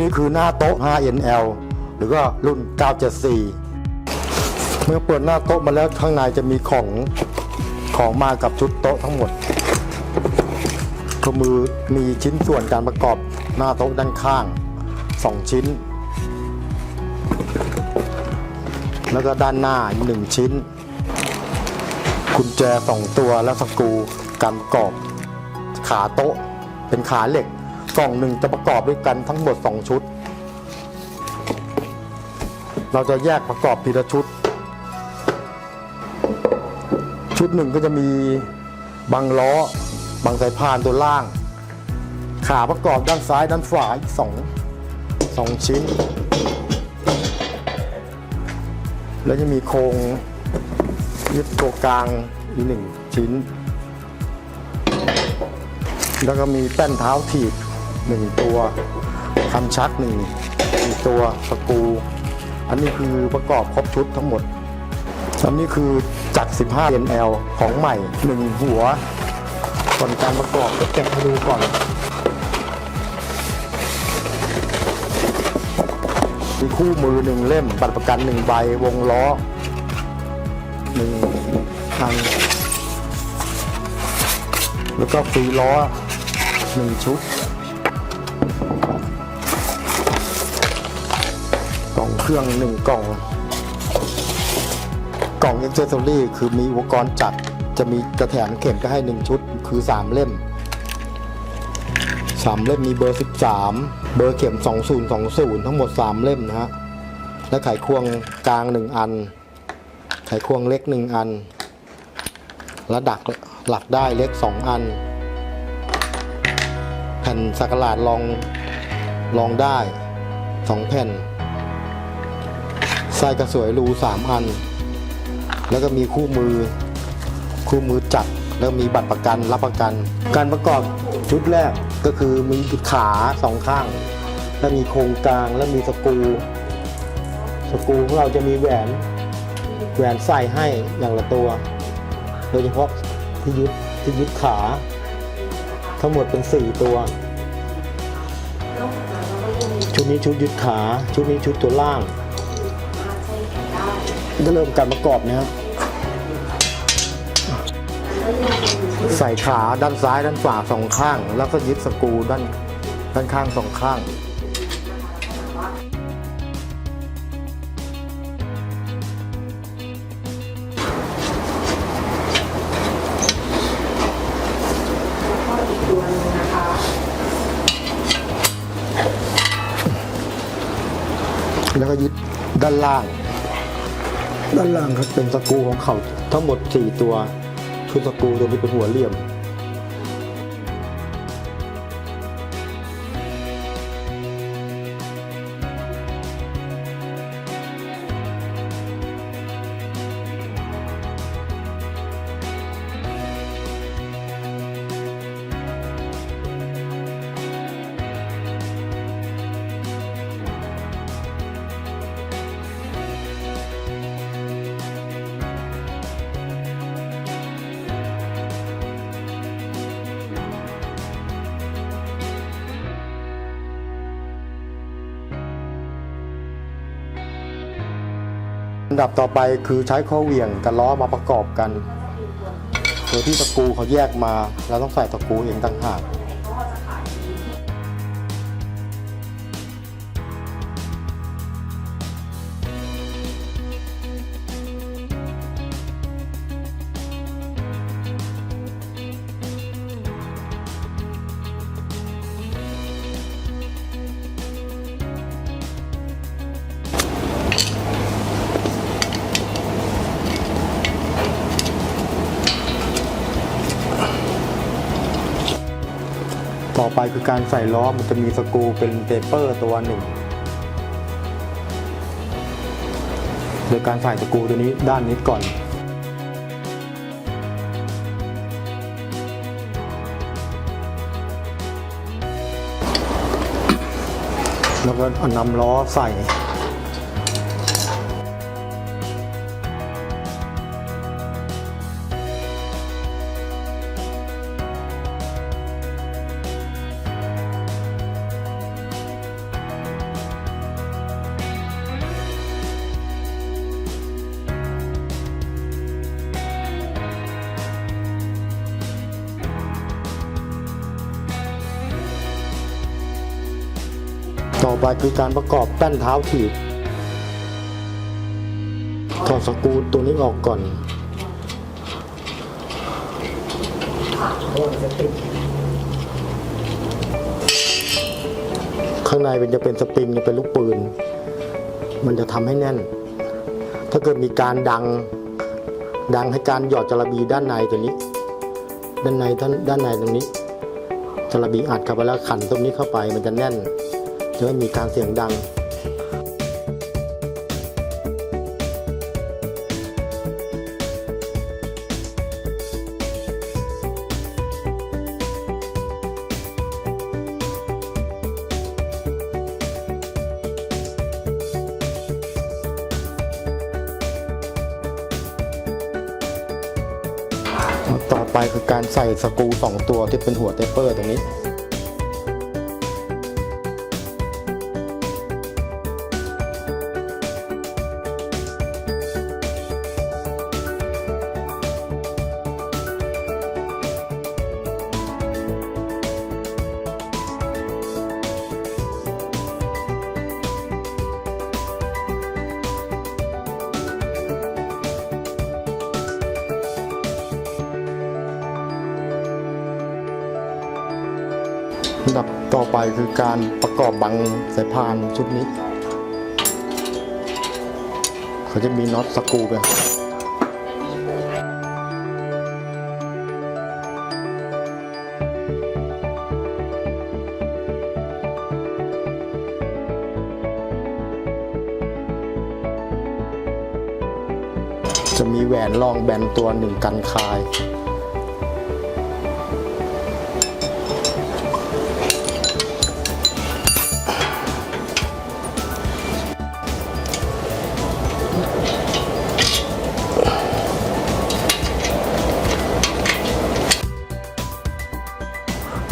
นี้คือหน้าโต๊ะ 5NL หรือว่ารุ่น 974 เมื่อเปิดหน้าโต๊ะมาแล้วข้างในจะมีของของมากับชุดโต๊ะทั้งหมดก็มือมีชิ้นส่วนการประกอบหน้าโต๊ะด้านข้าง 2 ชิ้น แล้วก็ด้านหน้าอีกหนึ่งชิ้นกุญแจสองตัวและสกรูการประกอบ ขาโต๊ะเป็นขาเหล็ก กล่องหนึ่งจะประกอบด้วยกันทั้งหมด 2 ชุด เราจะแยกประกอบทีละชุด ชุดหนึ่งก็จะมีบังล้อบังสายพานตัวล่าง ขาประกอบด้านซ้ายด้านขวาอีกสองสองชิ้น แล้วจะมีโครงยึดตัวกลางอีกหนึ่งชิ้น แล้วก็มีแป้นเท้าถีบ หนึ่งตัวคันชักหนึ่งตัวสกรูอันนี้คือประกอบครบชุดทั้งหมด อันนี้คือจักร15 NL ของใหม่ 1 หัวก่อนการประกอบจะแกะให้ดูก่อน มีคู่มือหนึ่งเล่ม บัตรประกันหนึ่งใบ วงล้อหนึ่งอัน แล้วก็ฟรีล้อหนึ่งชุด เครื่องหนึ่งกล่อง กล่อง a อ c เซอรี่คือมีอุปกรณ์จัดจะมีกระแถมเข็มก็ให้1ชุดคือ3เล่ม3เล่มมีเบอร์13เบอร์เข็ม2020ทั้งหมด3เล่มนะฮะและไขควงกลาง1อัน ไขควงเล็ก1อัน และดักหลักได้เล็ก2อัน แผ่นสักหลาดรองรองได้2แผ่น ไส้กระสวยรู3อัน แล้วก็มีคู่มือ คู่มือจัดแล้วมีบัตรประกันรับประกัน การประกอบชุดแรกก็คือมีขาสองข้าง แล้วมีโครงกลางแล้วมีสกูสกูของเราจะมีแหวนแหวนใส่ให้อย่างละตัว โดยเฉพาะที่ยึดที่ยึดขา ทั้งหมดเป็น4ตัว ชุดนี้ชุดยึดขา ชุดนี้ชุดตัวล่าง เริ่มการประกอบนะครับใส่ขาด้านซ้ายด้านขวาสองข้าง แล้วก็ยึดสกรูด้านด้านข้างสองข้างแล้วก็ยึดด้านล่าง ด้านล่างครับ เป็นสกรูของเขาทั้งหมด 4 ตัว ชุดสกรูตัวนี้เป็นหัวเหลี่ยมำดับต่อไปคือใช้ข้อเหวี่ยงกับล้อมาประกอบกัน โดยที่ตะกูเขาแยกมาเราต้องใส่ตะกูเองต่างหาก ไปคือการใส่ล้อมันจะมีสกรูเป็นเปเปอร์ตัวหนึ่ง โดยการใส่สกรูตัวนี้ด้านนี้ก่อนแล้วก็นำล้อใส่ ไปคือการประกอบแป้นเท้าถีบถอดสกูตัวนี้ออกก่อน ข้างในเป็นจะเป็นสปริงจะเป็นลูกปืน มันจะทำให้แน่น ถ้าเกิดมีการดัง ดังให้การหยอดจระบีด้านในตัวนี้ ด้านในด้านด้านในตรงนี้จระบีอัดเข้าไปแล้วขันตรงนี้เข้าไปมันจะแน่น จะไม่มีการเสียงดัง ต่อไปคือการใส่สกรูสองตัวที่เป็นหัวเตปเปอร์ตรงนี้ อันดับต่อไปคือการประกอบบังสายพานชุดนี้ เขาจะมีน็อตสกูไปจะมีแหวนรองแบนตัวหนึ่งกันคาย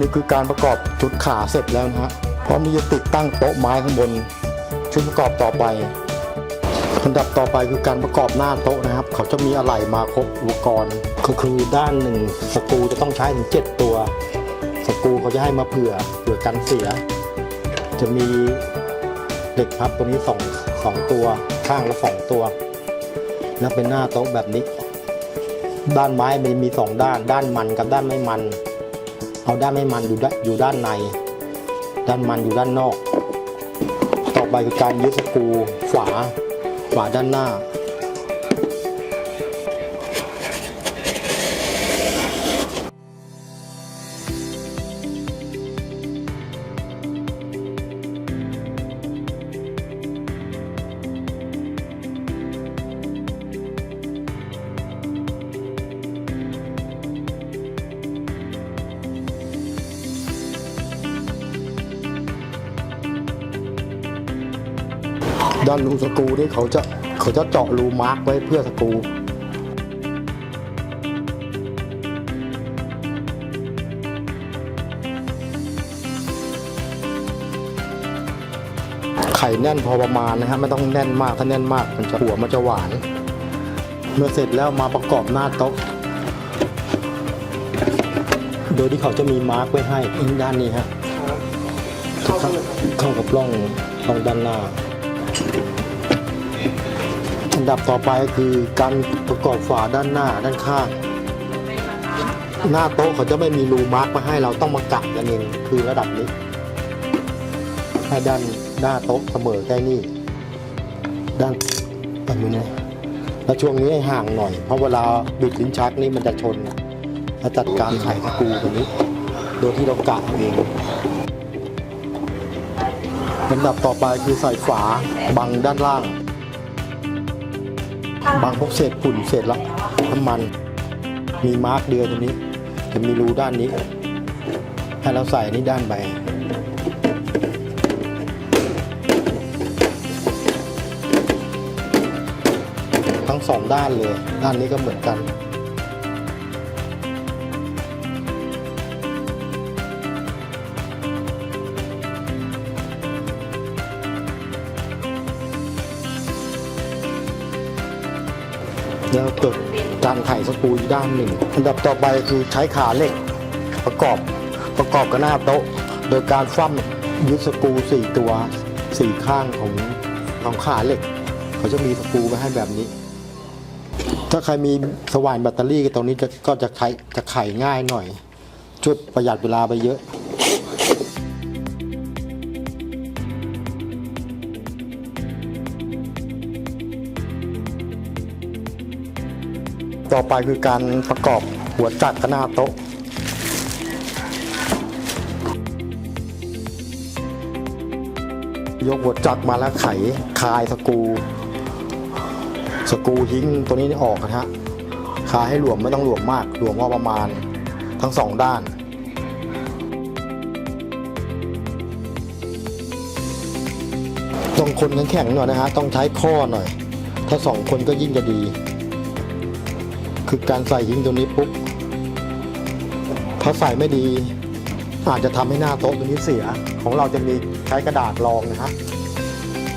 นี้คือการประกอบชุดขาเสร็จแล้วนะฮะพร้อมที่จะติดตั้งโต๊ะไม้ข้างบน ชุดประกอบต่อไปอันดับต่อไปคือการประกอบหน้าโต๊ะนะครับ เขาจะมีอะไหล่มาครบอุปกรณ์ก็คือด้านหนึ่งสกรูจะต้องใช้ถึงเจ็ดตัว สกรูเขาจะให้มาเผื่อเผื่อกันเสีย จะมีเหล็กพับตัวนี้สองสองตัวข้างละสองตัวแล้วเป็นหน้าโต๊ะแบบนี้ ด้านไม้มันมีสองด้าน ด้านมันกับด้านไม่มัน เอาด้านไม่มันอยู่ด้านอยู่ด้านใน ด้านมันอยู่ด้านนอก ต่อไปคือการยึดสกรูฝาฝาด้านหน้า ด้านรูสกูนี่เขาจะเขาจะเจาะรูมาร์กไว้เพื่อสกูไข่แน่นพอประมาณนะฮะไม่ต้องแน่นมากถ้าแน่นมากมันจะหัวมันจะหวาน เมื่อเสร็จแล้วมาประกอบหน้าโต๊ะโดยที่เขาจะมีมาร์กไว้ให้ด้านนี้ฮะเข้าเข้ากับร่องร่องด้านหน้า อันดับต่อไปก็คือการประกอบฝาด้านหน้าด้านข้าง หน้าโต๊ะเขาจะไม่มีรูมาร์กมาให้เราต้องมากะกันเองคือระดับนี้ ให้ด้านหน้าโต๊ะเสมอใกล้นี่ด้านแบบนี้นะแล้วช่วงนี้ให้ห่างหน่อย เพราะเวลาบิดลิ้นชักนี่มันจะชนแล้วจัดการไขสกรูตัวนี้ โดยที่เรากะเอง ลำดับต่อไปคือใส่ฝาบังด้านล่างบางพวกเศษฝุ่นเศษละน้ำมัน มีมาร์กเดือตรงนี้ จะมีรูด้านนี้ ให้เราใส่นี่ด้านไปทั้งสองด้านเลย ด้านนี้ก็เหมือนกัน แล้วเกิดการไขสกรูอีกด้านหนึ่ง อันดับต่อไปคือใช้ขาเหล็กประกอบประกอบกับหน้าโต๊ะ โดยการฟั่มยึดสกรูสี่ตัวสี่ข้างของของขาเหล็ก เขาจะมีสกรูไว้ให้แบบนี้ ถ้าใครมีสว่านแบตเตอรี่ตรงนี้จะก็จะไขจะไขง่ายหน่อยช่วยประหยัดเวลาไปเยอะ ต่อไปคือการประกอบหัวจักรกับหน้าโต๊ะยกหัวจักรมาแล้วไขคลายสกู สกูทิ้งตัวนี้ออกนะฮะคลายให้หลวมไม่ต้องหลวมมากหลวมพอประมาณทั้งสองด้านต้องคนแข็งๆหน่อยนะฮะต้องใช้ข้อหน่อย ถ้าสองคนก็ยิ่งจะดี คือการใส่ยิงตัวนี้ปุ๊บถ้าใส่ไม่ดี อาจจะทำให้หน้าโต๊ะตัวนี้เสีย ของเราจะมีใช้กระดาษรองนะฮะ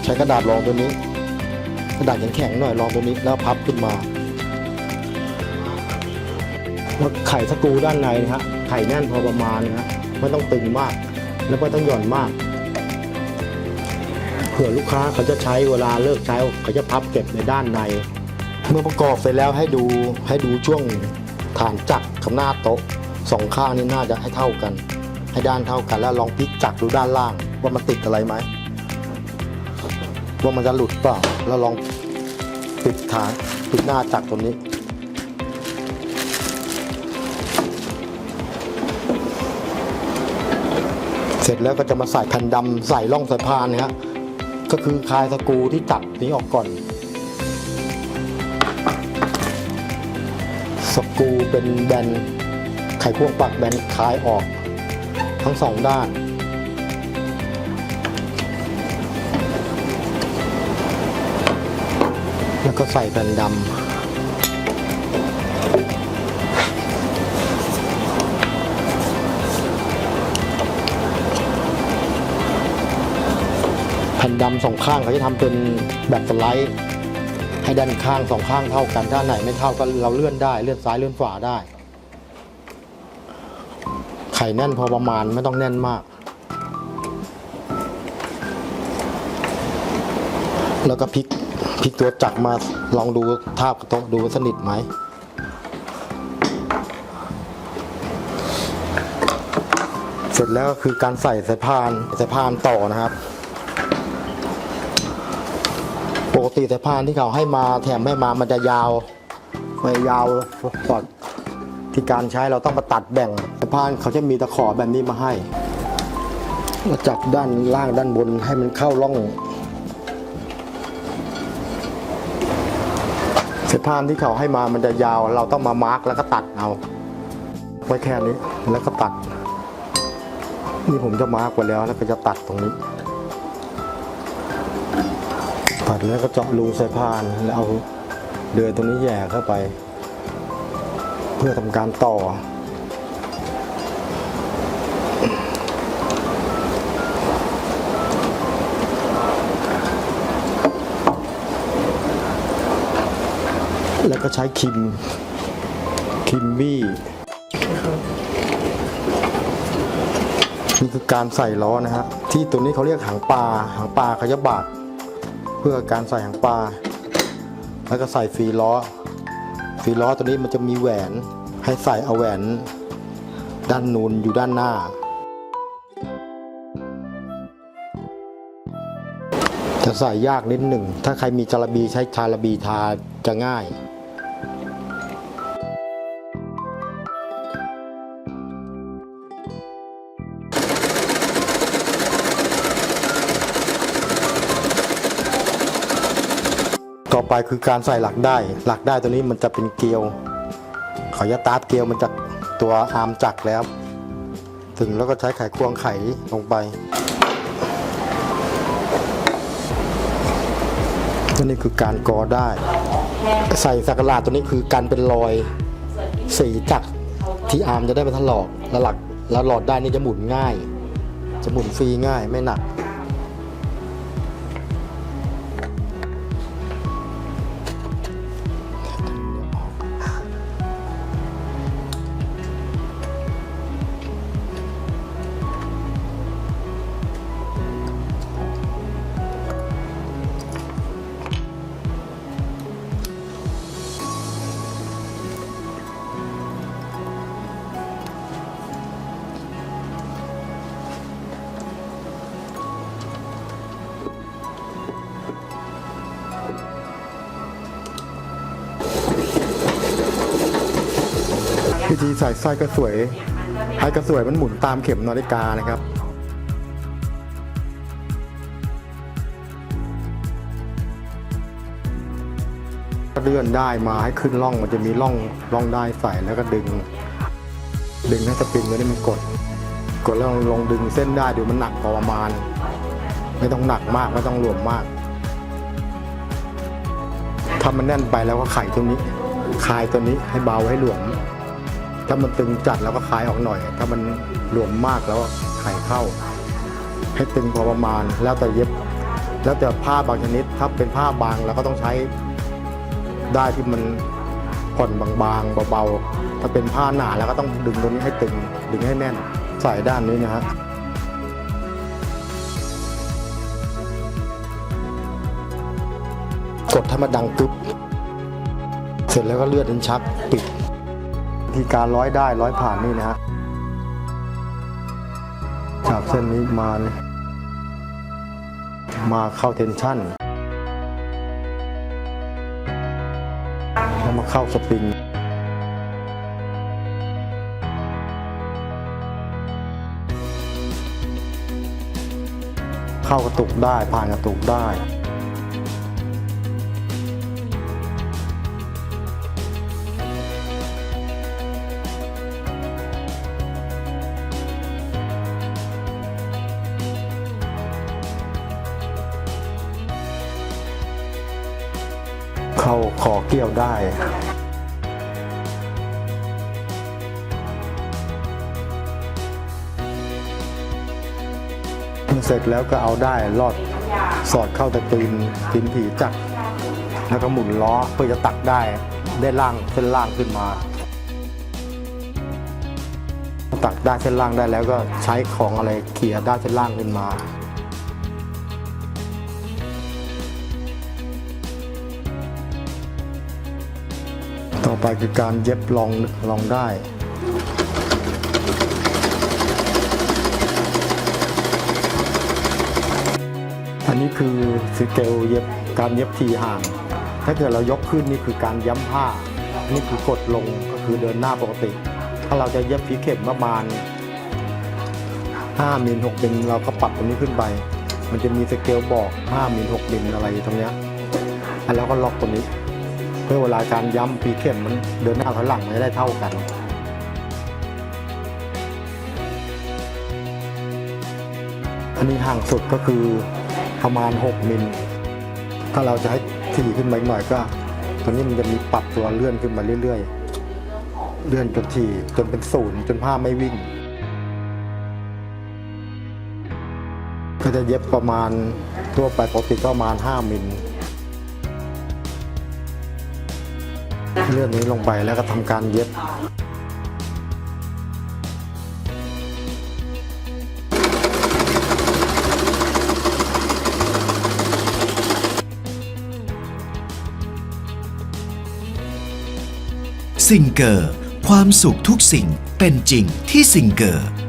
ใช้กระดาษรองตัวนี้ กระดาษแข็งๆหน่อยรองตัวนี้แล้วพับขึ้นมาแล้วไข่สกูด้านในนะฮะไข่แน่นพอประมาณนะฮะไม่ต้องตึงมาก แล้วไม่ต้องหย่อนมากเผื่อลูกค้าเขาจะใช้เวลาเลิกใช้เขาจะพับเก็บในด้านใน มื่อประกอบเสร็จแล้วให้ดูให้ดูช่วงฐานจักรกับหน้าโต๊ะสองข้างนี่น่าจะให้เท่ากัน ให้ด้านเท่ากันแล้วลองพลิกจักรดูด้านล่าง ว่ามันติดอะไรไหมว่ามันจะหลุดเปล่าแล้วลองปิดฐานปิดหน้าจักรตัวนี้เสร็จแล้วก็จะมาใส่แผ่นดำใส่ร่องสายพานนะฮะก็คือคลายสกูที่จับนี้ออกก่อน สกูเป็นแบนไขควงปักแบนคลายออกทั้งสองด้าน แล้วก็ใส่แผ่นดำแผ่นดำสองข้างเขาจะทำเป็นแบบสไลด์ ให้ด้านข้างสองข้างเท่ากันถ้าไหนไม่เท่าก็เราเลื่อนได้เลื่อนซ้ายเลื่อนขวาได้ ไข่แน่นพอประมาณไม่ต้องแน่นมาก แล้วก็พลิกพลิกตัวจักรมาลองดูทาบกับโต๊ะดูสนิทไหมเสร็จแล้วก็คือการใส่สายพานสายพานต่อนะครับ ป กติสายพานที่เขาให้มาแถมให้มามันจะยาวไม่ยาวกอดที่การใช้เราต้องมาตัดแบ่งสายพานเขาจะมีตะขอแบบนี้มาให้เราจับด้านล่างด้านบนให้มันเข้าร่องสายพานที่เขาให้มามันจะยาว เราต้องมามาร์กแล้วก็ตัดเอาไว้แค่นี้แล้วก็ตัด นี่ผมจะมาร์กไว้แล้วแล้วก็จะตัดตรงนี้ัดแล้วก็เจาะรูใส่พานแล้วเอาเดือยตรงนี้แย่เข้าไป เพื่อทำการต่อ แล้วก็ใช้คิม คิมบี้นี่คือการใส่ล้อนะฮะที่ตัวนี้เขาเรียกหางปลาหางปลาขาจะบาด พื่อการใส่หางปลา แล้วก็ใส่ฟีล้อ ฟีล้อตัวนี้มันจะมีแหวนให้ใส่เอาแหวน ด้านนูนอยู่ด้านหน้า จะใส่ยากนิดหนึ่ง ถ้าใครมีจาระบีใช้จาระบีทาจะง่าย ไปคือการใส่หลักได้ หลักได้ตัวนี้มันจะเป็นเกลียวขาจะตาร์ทเกลียวมันจากตัวอาร์มจักแล้ว ถึงแล้วก็ใช้ไขควงไขลงไปตัวนี้คือการกอได้ ใส่สักหลาดตัวนี้คือการเป็นรอยสีจักที่อาร์มจะได้ไม่ถลอกแล้วหลักแล้วหลอดได้นี่จะหมุนง่าย จะหมุนฟรีง่ายไม่หนัก วิธีใส่สร้อยกระสวยให้กระสวยมันหมุนตามเข็มนาฬิกานะครับก็เลื่อนได้มาให้ขึ้นร่องมันจะมีร่องร่องได้ใส่แล้วก็ดึง ดึงให้สปริงตัวนี้มันกด กดแล้วลงดึงเส้นได้ดี๋ยวมันหนักพอประมาณ ไม่ต้องหนักมากไม่ต้องหลวมมากถ้ามันแน่นไปแล้วก็ไขตัวนี้ คลายตัวนี้ให้เบาให้หลวม ถ้ามันตึงจัดแล้วก็คลายออกหน่อย ถ้ามันหลวมมากแล้วก็ไขเข้า ให้ตึงพอประมาณแล้วแต่เย็บ แล้วแต่ผ้าบางชนิด ถ้าเป็นผ้าบางเราก็ต้องใช้ได้ที่มันผ่อนบางๆเบาๆ ถ้าเป็นผ้าหนาแล้วก็ต้องดึงตรงนี้ให้ตึงดึงให้แน่นใส่ด้านนี้นะฮะกดให้มันดังกึบเสร็จแล้วก็เลือดเป็นชักปิด ธีการร้อยได้ร้อยผ่านนี่นะฮะจากเส้นนี้มาเนี่ยมาเข้าเทนชั่นแล้วมาเข้าสปริงเข้ากระตุกได้ผ่านกระตุกได้ เที่ยวได้เสร็จแล้วก็เอาได้ลอดสอดเข้าตะตีนตีนผีจักรแล้วก็หมุนล้อเพื่อจะตักได้ได้ล่างเส้นล่างขึ้นมา ตักได้เส้นล่างได้แล้วก็ใช้ของอะไรเขี่ยได้เส้นล่างขึ้นมา ไปคือการเย็บลองลองได้ อันนี้คือสเกลเย็บการเย็บทีห่าง ถ้าเกิดเรายกขึ้นนี่คือการย้ำผ้านนี้คือกดลงก็คือเดินหน้าปกติ ถ้าเราจะเย็บผีเข็มประมาณ5มิล6มิลเราก็ปรับตรงนี้ขึ้นไป มันจะมีสเกลบอก5มิล6มิลอะไรตรงเนี้ยแล้วก็ล็อกตรงนี้ พื่อเวลาการย้ำผีเข็มมันเดินหน้าถอยหลังไม่ได้เท่ากันอันนี้ห่างสุดก็คือประมาณ 6 มิล ถ้าเราจะให้ถี่ขึ้นมาอีกหน่อยก็ตัวนี้มันจะมีปรับตัวเลื่อนขึ้นมาเรื่อยๆ เลื่อนจนถี่จนเป็นศูนย์จนผ้าไม่วิ่ง ก็จะเย็บประมาณทั่วไปปกติก็ประมาณ 5 มิล เลื่อนนี้ลงไปแล้วก็ทำการเย็บซิงเกอร์ ความสุขทุกสิ่งเป็นจริงที่ซิงเกอร์